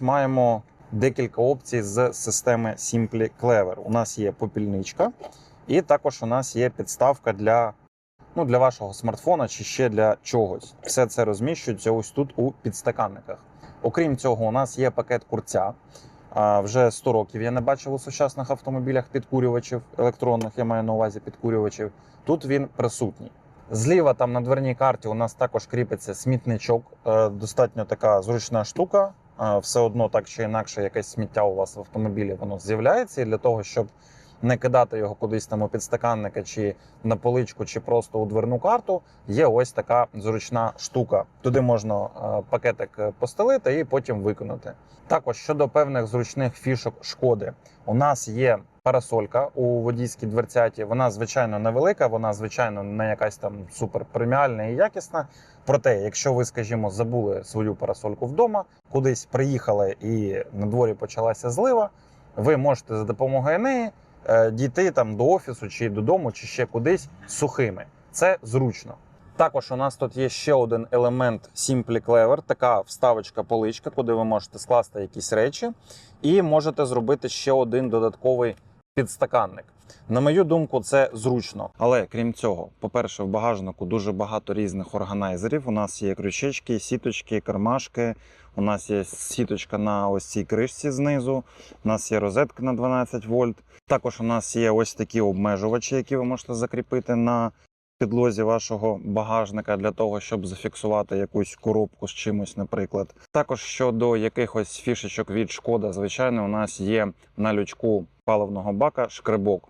Маємо декілька опцій з системи Simply Clever. У нас є попільничка, і також у нас є підставка для, ну, для вашого смартфона чи ще для чогось. Все це розміщується ось тут у підстаканниках. Окрім цього, у нас є пакет курця. Вже 100 років я не бачив у сучасних автомобілях підкурювачів електронних, я маю на увазі підкурювачів. Тут він присутній. Зліва там на дверній карті у нас також кріпиться смітничок. Е, Достатньо така зручна штука. Все одно так чи інакше, якесь сміття у вас в автомобілі воно з'являється. І для того, щоб не кидати його кудись там у підстаканника, чи на поличку, чи просто у дверну карту, є ось така зручна штука. Туди можна е, пакетик е, постелити і потім виконати. Також щодо певних зручних фішок шкоди, у нас є парасолька у водійській дверцяті. Вона звичайно невелика, вона звичайно не якась там супер преміальна і якісна. Проте, якщо ви, скажімо, забули свою парасольку вдома, кудись приїхали і на дворі почалася злива, ви можете за допомогою неї е, дійти там до офісу чи додому, чи ще кудись сухими. Це зручно. Також у нас тут є ще один елемент Simply Clever, така вставочка поличка, куди ви можете скласти якісь речі, і можете зробити ще один додатковий підстаканник. На мою думку, це зручно. Але крім цього, по-перше, в багажнику дуже багато різних органайзерів. У нас є крючечки, сіточки, кармашки. У нас є сіточка на ось цій кришці знизу. У нас є розетка на 12 вольт. Також у нас є ось такі обмежувачі, які ви можете закріпити на підлозі вашого багажника для того, щоб зафіксувати якусь коробку з чимось, наприклад. Також щодо якихось фішечок від шкода, звичайно, у нас є на лючку паливного бака шкребок.